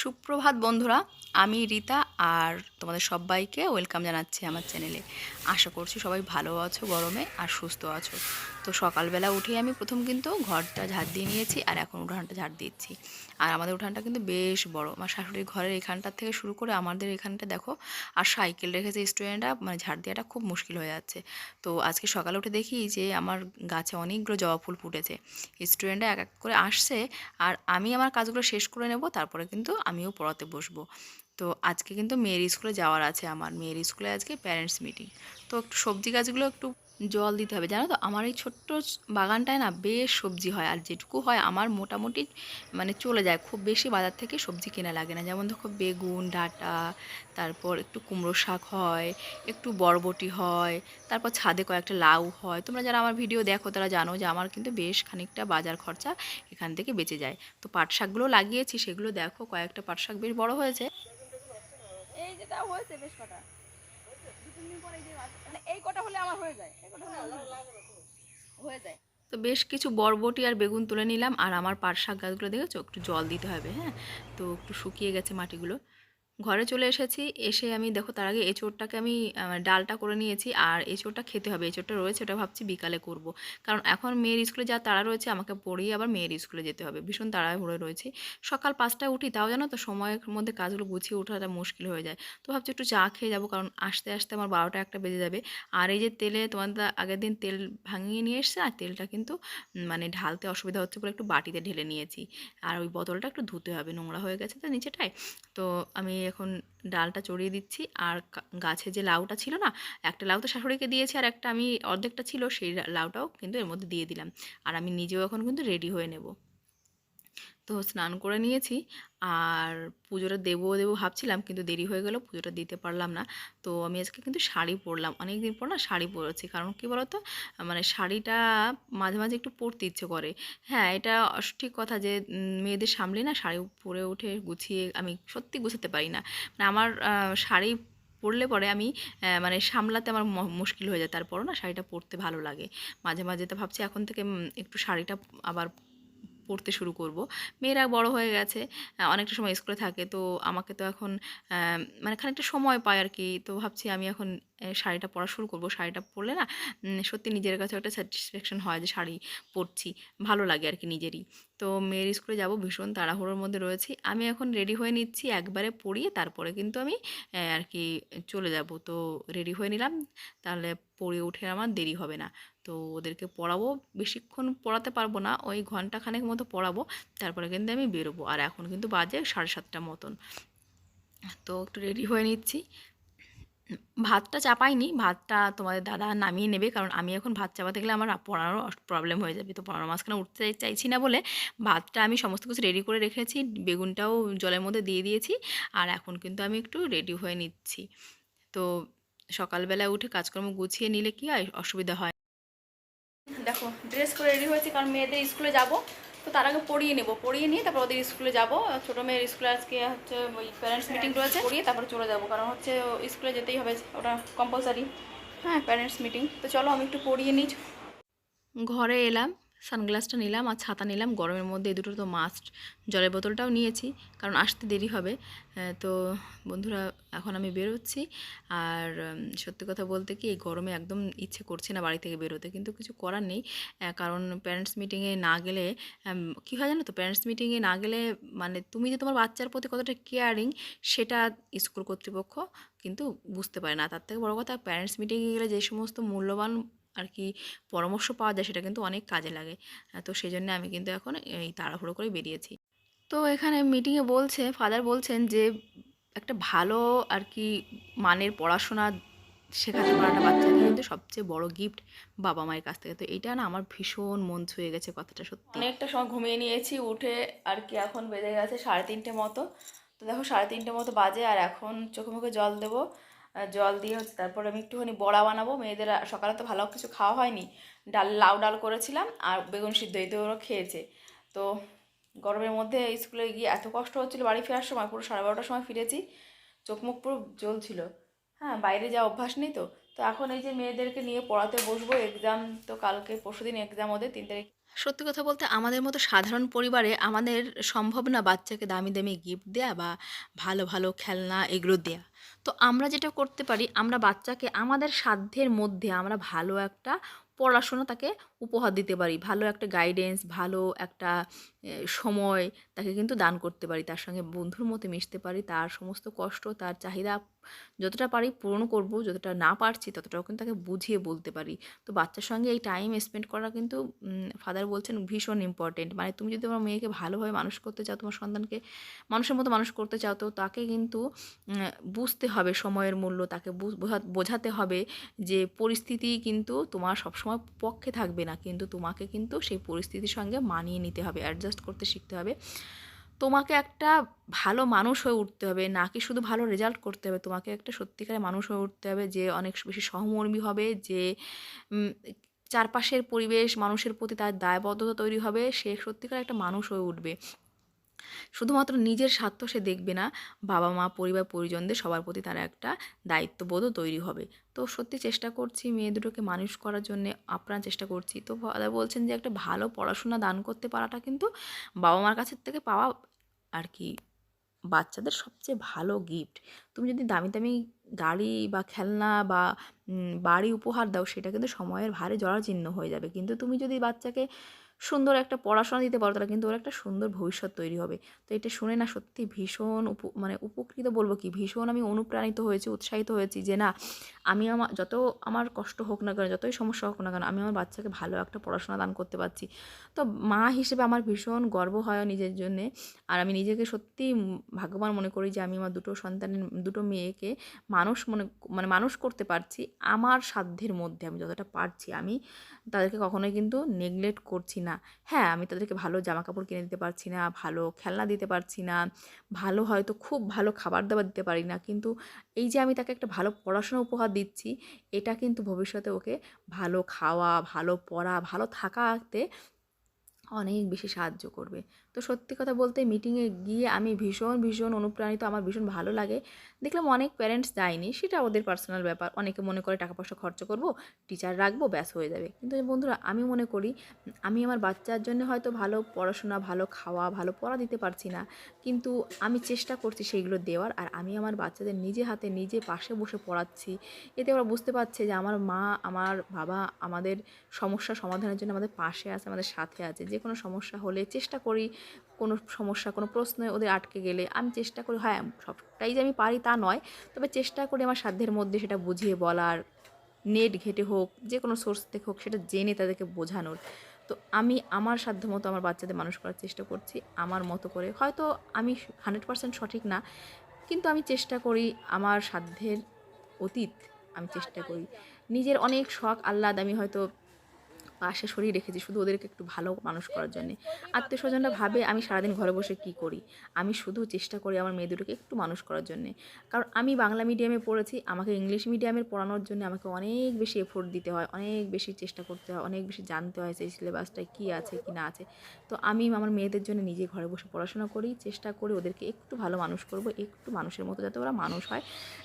সুপ্রভাত বন্ধুরা, আমি রীতা আর তোমাদের সবাইকে ওয়েলকাম জানাচ্ছি আমার চ্যানেলে আশা করছি সবাই ভালো আছো, গরমে আর সুস্থ আছো। তো সকালবেলা উঠে আমি প্রথম কিন্তু ঘরটা ঝাড় দিয়ে নিয়েছি আর এখন উঠানটা ঝাড় দিচ্ছি। আর আমাদের উঠানটা কিন্তু বেশ বড়। আমার শাশুড়ির ঘরের এখানটার থেকে শুরু করে আমাদের এখানটা দেখো, আর সাইকেল রেখেছে স্টুডেন্টরা মানে ঝাড় দেওয়াটা খুব মুশকিল হয়ে যাচ্ছে। তো আজকে সকালে উঠে দেখি যে আমার গাছে অনেকগুলো জবা ফুল ফুটেছে। স্টুডেন্টরা এক এক করে আসছে আর আমি আমার কাজগুলো শেষ করে নেব, তারপরে কিন্তু আমিও পড়াতে বসবো। তো আজকে কিন্তু মেয়ের স্কুলে যাওয়ার আছে আমার। মেয়ের স্কুলে আজকে প্যারেন্টস মিটিং তো একটু সবজি গাছগুলো একটু জল দিতে হবে। জানো তো, আমার এই ছোট্ট বাগানটায় না বেশ সবজি হয় আর যেটুকু হয় আমার মোটামুটি মানে চলে যায়। খুব বেশি বাজার থেকে সবজি কেনা লাগে না। যেমন দেখো বেগুন, ডাঁটা, তারপর একটু কুমড়ো শাক হয়, একটু বরবটি হয়, তারপর ছাদে কয়েকটা লাউ হয়। তোমরা যারা আমার ভিডিও দেখো তারা জানো যে আমার কিন্তু বেশ খানিকটা বাজার খরচা এখান থেকে বেঁচে যায়। তো পাট শাকগুলো লাগিয়েছি, সেগুলো দেখো কয়েকটা পাট শাক বেশ বড় হয়েছে। এই যেটা হয়েছে বেশ কটা। তো বেশ কিছু বরবটি আর বেগুন তুলে নিলাম, আর আমার পাট শাক গাছগুলো দেখেছ? একটু জল দিতে হবে হ্যাঁ? তো একটু শুকিয়ে গেছে মাটিগুলো। ঘরে চলে এসেছি, এসে আমি দেখো তার আগে এঁচোড়টাকে আমি ডালটা করে নিয়েছি আর এঁচোড়টা খেতে হবে। এঁচোড়টা রয়েছে ওটা ভাবছি বিকালে করব। কারণ এখন মেয়ের স্কুলে যা তাড়া রয়েছে আমাকে পড়েই আবার মেয়ের স্কুলে যেতে হবে। ভীষণ তাড়ায় ভরে রয়েছে। সকাল পাঁচটায় উঠি, তাও জানো তো সময়ের মধ্যে কাজগুলো গুছিয়ে ওঠাটা মুশকিল হয়ে যায়। তো ভাবছি একটু চা খেয়ে যাব কারণ আসতে আসতে আমার বারোটা একটা বেজে যাবে। আর এই যে তেলে তোমাদের আগের দিন তেল ভাঙিয়ে নিয়ে এসছে আর তেলটা কিন্তু মানে ঢালতে অসুবিধা হচ্ছে বলে একটু বাটিতে ঢেলে নিয়েছি। আর ওই বোতলটা একটু ধুতে হবে, নোংরা হয়ে গেছে তো নিচেটায়। তো আমি এখন ডালটা চড়িয়ে দিচ্ছি। আর গাছে যে লাউটা ছিল না, একটা লাউ তো শাশুড়িকে দিয়েছি আর একটা আমি অর্ধেকটা ছিল, সেই লাউটাও কিন্তু এর মধ্যে দিয়ে দিলাম। আর আমি নিজেও এখন কিন্তু রেডি হয়ে নেব। তো স্নান করে নিয়েছি। আর পুজোটা দেবো দেবো ভাবছিলাম কিন্তু দেরি হয়ে গেল, পুজোটা দিতে পারলাম না। তো আমি আজকে কিন্তু শাড়ি পরলাম। অনেক দিন পর না শাড়ি পরেছি। কারণ কী বলতো? মানে শাড়িটা মাঝে মাঝে একটু পরতে ইচ্ছে করে। হ্যাঁ এটা ঠিক কথা যে মেয়েদের সামলে না শাড়ি পরে উঠে গুছিয়ে আমি সত্যি গুছাতে পারি না। মানে আমার শাড়ি পরলে পরে আমি মানে সামলাতে আমার মুশকিল হয়ে যায়। তারপরও না শাড়িটা পরতে ভালো লাগে। মাঝে মাঝে তো ভাবছি এখন থেকে একটু শাড়িটা আবার পড়তে শুরু করব। মেয়েরা বড় হয়ে গেছে অনেকটা সময় স্কুলে থাকে, তো আমাকে তো এখন মানে খানিকটা সময় পায় আর কি, তো ভাবছি আমি এখন শাড়িটা পরা শুরু করব। শাড়িটা পরলে না সত্যি নিজের কাছে একটা স্যাটিসফ্যাকশন হয় যে শাড়ি পরছি, ভালো লাগে আর কি নিজেরই। তো মেয়ের স্কুলে যাব, ভীষণ তাড়াহুড়োর মধ্যে রয়েছি। আমি এখন রেডি হয়ে নিচ্ছি, একবারে পরিয়ে তারপরে কিন্তু আমি আর কি চলে যাব। তো রেডি হয়ে নিলাম, তাহলে পড়ে উঠে আমার দেরি হবে না। তো ওদেরকে পড়াবো, বেশিক্ষণ পড়াতে পারব না, ওই ঘন্টাখানেক মতো পড়াবো, তারপরে কিন্তু আমি বেরোবো। আর এখন কিন্তু বাজে সাড়ে সাতটা মতন। তো একটু রেডি হয়ে নিচ্ছি। ভাতটা চাপাইনি, ভাতটা তোমাদের দাদা নামিয়ে নেবে, কারণ আমি এখন ভাত চাপাতে গেলে আমার পড়ানোর প্রবলেম হয়ে যাবে। তো পড়ানোর মাঝখানে উঠতে চাইছি না বলে ভাতটা আমি সমস্ত কিছু রেডি করে রেখেছি, বেগুনটাও জলের মধ্যে দিয়ে দিয়েছি, আর এখন কিন্তু আমি একটু রেডি হয়ে নিচ্ছি। তো সকালবেলা উঠে কাজকর্ম গুছিয়ে নিলে কি হয় অসুবিধা হয়? দেখো ড্রেস করে রেডি হয়েছি, কারণ মেয়েদের স্কুলে যাব তো তার আগে পড়িয়ে নেব। পড়িয়ে নিয়ে তারপর ওদের স্কুলে যাব। ছোটো মেয়ের স্কুলে আজকে হচ্ছে ওই প্যারেন্টস মিটিং রয়েছে। পড়িয়ে তারপরে চলে যাব। কারণ হচ্ছে স্কুলে যেতেই হবে, ওটা কম্পালসারি হ্যাঁ প্যারেন্টস মিটিং তো চলো আমি একটু পড়িয়ে নিই। ঘরে এলাম। সানগ্লাসটা নিলাম আর ছাতা নিলাম, গরমের মধ্যে এই দুটো তো মাস্ট জলের বোতলটাও নিয়েছি, কারণ আসতে দেরি হবে। তো বন্ধুরা, এখন আমি বেরোচ্ছি। আর সত্যি কথা বলতে কি, এই গরমে একদম ইচ্ছে করছে না বাড়ি থেকে বেরোতে, কিন্তু কিছু করার নেই। কারণ প্যারেন্টস মিটিংয়ে না গেলে কী হয় জানো তো প্যারেন্টস মিটিংয়ে না গেলে মানে তুমি যে তোমার বাচ্চার প্রতি কতটা কেয়ারিং সেটা স্কুল কর্তৃপক্ষ কিন্তু বুঝতে পারে না। তার থেকে বড় কথা প্যারেন্টস মিটিংয়ে গেলে যে সমস্ত মূল্যবান আর কি পরামর্শ পাওয়া যায় সেটা কিন্তু অনেক কাজে লাগে। তো সেই জন্য আমি কিন্তু এখন এই তাড়াহুড়ো করে বেরিয়েছি। তো এখানে মিটিংয়ে বলছে ফাদার বলছেন যে একটা ভালো আর কি মানের পড়াশোনা শেখাতে পারাটা বাচ্চাকে কিন্তু সবচেয়ে বড় গিফট বাবা মায়ের কাছ থেকে। তো এটা না আমার ভীষণ মন ছুঁয়ে গেছে কথাটা সত্যি। অনেকটা সময় ঘুমিয়ে নিয়েছি, উঠে আর কি এখন বেজে গেছে সাড়ে তিনটে মতো। তো দেখো সাড়ে তিনটে মতো বাজে আর এখন চোখে মুখে জল দেবো। জল দিয়ে হচ্ছে তারপর আমি একটুখানি বড়া বানাবো। মেয়েদের সকালে তো ভালো কিছু খাওয়া হয়নি। ডাল, লাউ ডাল করেছিলাম আর বেগুন সিদ্ধ এই তো ওরা খেয়েছে। তো গরমের মধ্যে স্কুলে গিয়ে এত কষ্ট হচ্ছিল বাড়ি ফেরার সময়, পুরো সাড়ে বারোটার সময় ফিরেছি। চোখ মুখ পুরো জ্বলছিল। হ্যাঁ বাইরে যাওয়া অভ্যাস নেই তো। তো এখন এই যে মেয়েদেরকে নিয়ে পড়াতে বসবো এক্সাম তো কালকে পরশু দিন এক্সাম ওদের, তিন তারিখ। সত্যি কথা বলতে আমাদের মতো সাধারণ পরিবারে আমাদের সম্ভব না বাচ্চাকে দামি দামি গিফট দেয়া বা ভালো ভালো খেলনা এগুলো দেয়া। তো আমরা যেটা করতে পারি আমরা বাচ্চাকে আমাদের সাধ্যের মধ্যে আমরা ভালো একটা পড়াশোনা তাকে উপহার দিতে পারি। ভালো একটা গাইডেন্স ভালো একটা সময় তাকে কিন্তু দান করতে পারি। তার সঙ্গে বন্ধুর মতো মিশতে পারি। তার সমস্ত কষ্ট তার চাহিদা যতটা পারি পূরণ করব যতটা না পারছি ততটাও কিন্তু তাকে বুঝিয়ে বলতে পারি। তো বাচ্চার সঙ্গে এই টাইম স্পেন্ড করা কিন্তু ফাদার বলছেন ভীষণ ইম্পর্টেন্ট মানে তুমি যদি তোমার মেয়েকে ভালোভাবে মানুষ করতে চাও তোমার সন্তানকে মানুষের মতো মানুষ করতে চাও তো তাকে কিন্তু উম, বুঝতে হবে সময়ের মূল্য, তাকে বোঝা- বোঝাতে হবে যে পরিস্থিতি কিন্তু তোমার সবসময় পক্ষে থাকবে না, কিন্তু তোমাকে কিন্তু সেই পরিস্থিতির সঙ্গে মানিয়ে নিতে হবে অ্যাডজাস্ট করতে শিখতে হবে। তোমাকে একটা ভালো মানুষ হয়ে উঠতে হবে নাকি শুধু ভালো রেজাল্ট করতে হবে, তোমাকে একটা সত্যিকারের মানুষ হয়ে উঠতে হবে যে অনেক বেশি সহমর্মী হবে, যে চারপাশের পরিবেশ, মানুষের প্রতি তার দায়বদ্ধতা তৈরি হবে, সে সত্যিকার একটা মানুষ হয়ে উঠবে। শুধুমাত্র নিজের স্বার্থ সে দেখবে না, বাবা মা, পরিবার, পরিজনদের সবার প্রতি তার একটা দায়িত্ববোধও তৈরি হবে। তো সত্যি চেষ্টা করছি মেয়ে দুটোকে মানুষ করার জন্যে, আপ্রাণ চেষ্টা করছি। তো ফাদার বলছেন যে একটা ভালো পড়াশোনা দান করতে পারাটা কিন্তু বাবা মার কাছের থেকে পাওয়া আর কি বাচ্চাদের সবচেয়ে ভালো গিফট তুমি যদি দামি দামি গাড়ি বা খেলনা বা বাড়ি উপহার দাও, সেটা কিন্তু সময়ের ভারে জরাজীর্ণ হয়ে যাবে। কিন্তু তুমি যদি বাচ্চাকে সুন্দর একটা পড়াশোনা দিতে পারো, তাহলে কিন্তু ওর একটা সুন্দর ভবিষ্যৎ তৈরি হবে। তো এটা শুনে না সত্যি ভীষণ উপ মানে উপকৃত বলব কি? ভীষণ আমি অনুপ্রাণিত হয়েছি, উৎসাহিত হয়েছি যে না, আমি আমার যত আমার কষ্ট হোক না কেন, যতই সমস্যা হোক না কেন, আমি আমার বাচ্চাকে ভালো একটা পড়াশোনা দান করতে পারছি। তো মা হিসেবে আমার ভীষণ গর্ব হয় নিজের জন্যে। আর আমি নিজেকে সত্যি ভাগ্যবান মনে করি যে আমি আমার দুটো সন্তানের, দুটো মেয়েকে মানুষ মনে মানে মানুষ করতে পারছি আমার সাধ্যের মধ্যে, আমি যতটা পারছি। আমি তাদেরকে কখনোই কিন্তু নেগলেক্ট করছি না। হ্যাঁ আমি তাদেরকে ভালো জামা কাপড় কিনে দিতে পারছি না, ভালো খেলনা দিতে পারছি না, ভালো হয়তো খুব ভালো খাবার দাবার দিতে পারি না। কিন্তু এই যে আমি তাকে একটা ভালো পড়াশোনা উপহার দিচ্ছি, এটা কিন্তু ভবিষ্যতে ওকে ভালো খাওয়া, ভালো পড়া, ভালো থাকাতে অনেক বেশি সাহায্য করবে। তো সত্যি কথা বলতে মিটিংয়ে গিয়ে আমি ভীষণ ভীষণ অনুপ্রাণিত, আমার ভীষণ ভালো লাগে। দেখলাম অনেক প্যারেন্টস যায়নি, সেটা ওদের পার্সোনাল ব্যাপার। অনেকে মনে করে টাকা পয়সা খরচ করব টিচার রাখব, ব্যাস হয়ে যাবে। কিন্তু বন্ধুরা, আমি মনে করি, আমি আমার বাচ্চার জন্য হয়তো ভালো পড়াশোনা, ভালো খাওয়া, ভালো পড়া দিতে পারছি না। কিন্তু আমি চেষ্টা করছি সেইগুলো দেওয়ার, আর আমি আমার বাচ্চাদের নিজে হাতে, নিজে পাশে বসে পড়াচ্ছি। এতে ওরা বুঝতে পারছে যে আমার মা, আমার বাবা আমাদের সমস্যা সমাধানের জন্য আমাদের পাশে আছে, আমাদের সাথে আছে। যে কোনো সমস্যা হলে চেষ্টা করি কোনো সমস্যা, কোনো প্রশ্নে ওদের আটকে গেলে। আমি চেষ্টা করি হ্যাঁ সবটাই যে আমি পারি তা নয়, তবে চেষ্টা করি আমার সাধ্যের মধ্যে সেটা বুঝিয়ে বলার। নেট ঘেটে হোক, যে কোনো সোর্স থেকে হোক, সেটা জেনে তাদেরকে বোঝানোর। তো আমি আমার সাধ্য মতো আমার বাচ্চাদের মানুষ করার চেষ্টা করছি, আমার মতো করে। হয়তো আমি হান্ড্রেড পার্সেন্ট সঠিক না, কিন্তু আমি চেষ্টা করি আমার সাধ্যের অতীত আমি চেষ্টা করি। নিজের অনেক শখ, আহ্লাদ আমি হয়তো পাশে সরিয়ে রেখেছি, শুধু ওদেরকে একটু ভালো মানুষ করার জন্যে। আত্মীয় স্বজনরা ভাবে, আমি সারাদিন ঘরে বসে কি করি? আমি শুধু চেষ্টা করি আমার মেয়ে দুটোকে একটু মানুষ করার জন্যে। কারণ আমি বাংলা মিডিয়ামে পড়েছি, আমাকে ইংলিশ মিডিয়ামের পড়ানোর জন্য আমাকে অনেক বেশি এফোর্ট দিতে হয়, অনেক বেশি চেষ্টা করতে হয়, অনেক বেশি জানতে হয় সেই সিলেবাসটায় কী আছে, কি না আছে। তো আমি আমার মেয়েদের জন্য নিজে ঘরে বসে পড়াশোনা করি, চেষ্টা করি ওদেরকে একটু ভালো মানুষ করব, একটু মানুষের মতো যাতে ওরা মানুষ হয়,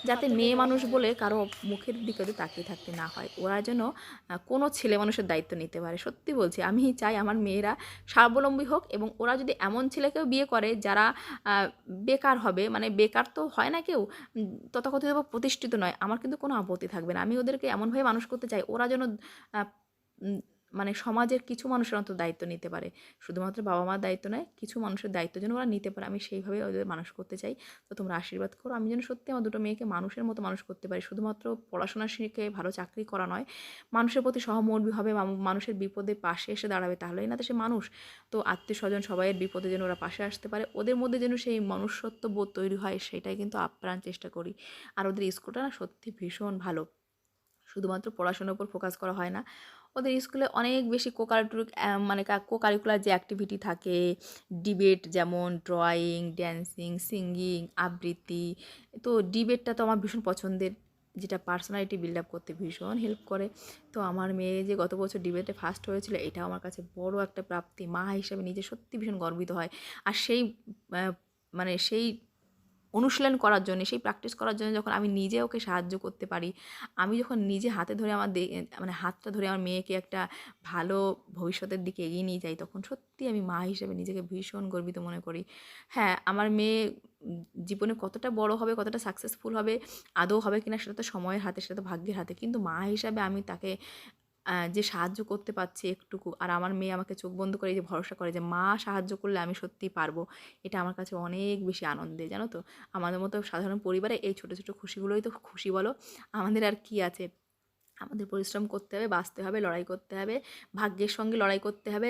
যাতে মেয়ে মানুষ বলে কারও মুখের দিকে তাকিয়ে থাকতে না হয়। ওরা যেন কোনো ছেলে মানুষের দায়িত্ব নিতে পারে। সত্যি বলছি, আমি চাই আমার মেয়েরা স্বাবলম্বী হোক এবং ওরা যদি এমন ছেলেকেও বিয়ে করে যারা বেকার হবে মানে বেকার তো হয় না কেউ তথাকথিত প্রতিষ্ঠিত নয়, আমার কিন্তু কোনো আপত্তি থাকবে না। আমি ওদেরকে এমনভাবে মানুষ করতে চাই, ওরা যেন মানে সমাজের কিছু মানুষের অন্তত দায়িত্ব নিতে পারে। শুধুমাত্র বাবা মার দায়িত্ব নয়, কিছু মানুষের দায়িত্ব যেন ওরা নিতে পারে। আমি সেইভাবে ওদের মানুষ করতে চাই। তো তোমরা আশীর্বাদ করো। আমি যেন সত্যি আমার দুটো মেয়েকে মানুষের মতো মানুষ করতে পারি। শুধুমাত্র পড়াশোনা শিখে ভালো চাকরি করা নয়, মানুষের প্রতি সহমর্মী হবে মানুষের বিপদে পাশে এসে দাঁড়াবে তাহলেই না তো সে মানুষ। তো আত্মীয় স্বজন সবাইয়ের বিপদে যেন ওরা পাশে আসতে পারে। ওদের মধ্যে যেন সেই মনুষ্যত্ব বোধ তৈরি হয়, সেটাই কিন্তু আপ্রাণ চেষ্টা করি। আর ওদের স্কুলটা না সত্যি ভীষণ ভালো। শুধুমাত্র পড়াশোনার উপর ফোকাস করা হয় না। ওদের স্কুলে অনেক বেশি কোকারিকুলার মানে কো কারিকুলার যে অ্যাক্টিভিটি থাকে ডিবেট যেমন ড্রয়িং ড্যান্সিং সিঙ্গিং আবৃত্তি, তো ডিবেটটা তো আমার ভীষণ পছন্দের, যেটা পার্সোনালিটি বিল্ড আপ করতে ভীষণ হেল্প করে। তো আমার মেয়ে যে গত বছর ডিবেটে ফার্স্ট হয়েছিল, এটাও আমার কাছে বড় একটা প্রাপ্তি। মা হিসেবে নিজে সত্যি ভীষণ গর্বিত হয়। আর সেই মানে সেই অনুশীলন করার জন্য, সেই প্র্যাকটিস করার জন্য যখন আমি নিজে ওকে সাহায্য করতে পারি, আমি যখন নিজে হাতে ধরে আমার মানে হাতটা ধরে আমার মেয়েকে একটা ভালো ভবিষ্যতের দিকে এগিয়ে নিয়ে যাই, তখন সত্যি আমি মা হিসেবে নিজেকে ভীষণ গর্বিত মনে করি। হ্যাঁ আমার মেয়ে জীবনে কতটা বড় হবে, কতটা সাকসেসফুল হবে, আদৌ হবে কিনা সেটা তো সময়ের হাতে, সেটা তো ভাগ্যের হাতে, কিন্তু মা হিসাবে আমি তাকে যে সাহায্য করতে পারছি একটুকু, আর আমার মেয়ে আমাকে চোখ বন্ধ করে যে ভরসা করে যে, মা, সাহায্য করলে আমি সত্যিই পারব। এটা আমার কাছে অনেক বেশি আনন্দে জানো তো? আমাদের মতো সাধারণ পরিবারে এই ছোটো ছোটো খুশিগুলোই তো খুশি বলো। আমাদের আর কি আছে? আমাদের পরিশ্রম করতে হবে, বাঁচতে হবে, লড়াই করতে হবে, ভাগ্যের সঙ্গে লড়াই করতে হবে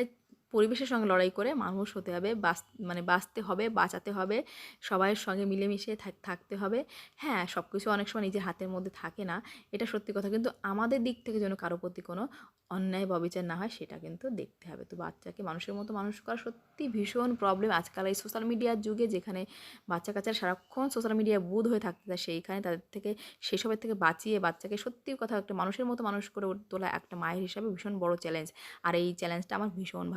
পরিবেশের সঙ্গে লড়াই করে মানুষ হতে হবে, বাঁচ মানে বাঁচতে হবে, বাঁচাতে হবে, সবাইয়ের সঙ্গে মিলেমিশে থাক- থাকতে হবে। হ্যাঁ সব কিছু অনেক সময় নিজের হাতের মধ্যে থাকে না, এটা সত্যি কথা। কিন্তু আমাদের দিক থেকে যেন কারও প্রতি কোনো অন্যায় বা অবিচার না হয়, সেটা কিন্তু দেখতে হবে। তো বাচ্চাকে মানুষের মতো মানুষ করা সত্যি ভীষণ প্রবলেম আজকাল এই সোশ্যাল মিডিয়ার যুগে যেখানে বাচ্চা কাচ্চারা সারাক্ষণ সোশ্যাল মিডিয়ায় বুধ হয়ে থাকতে চায়, সেইখানে তাদের থেকে, সেসবের থেকে বাঁচিয়ে বাচ্চাকে সত্যি কথা একটা মানুষের মতো মানুষ করে তোলা একটা মায়ের হিসাবে ভীষণ বড় চ্যালেঞ্জ আর এই চ্যালেঞ্জটা আমার ভীষণ ভালো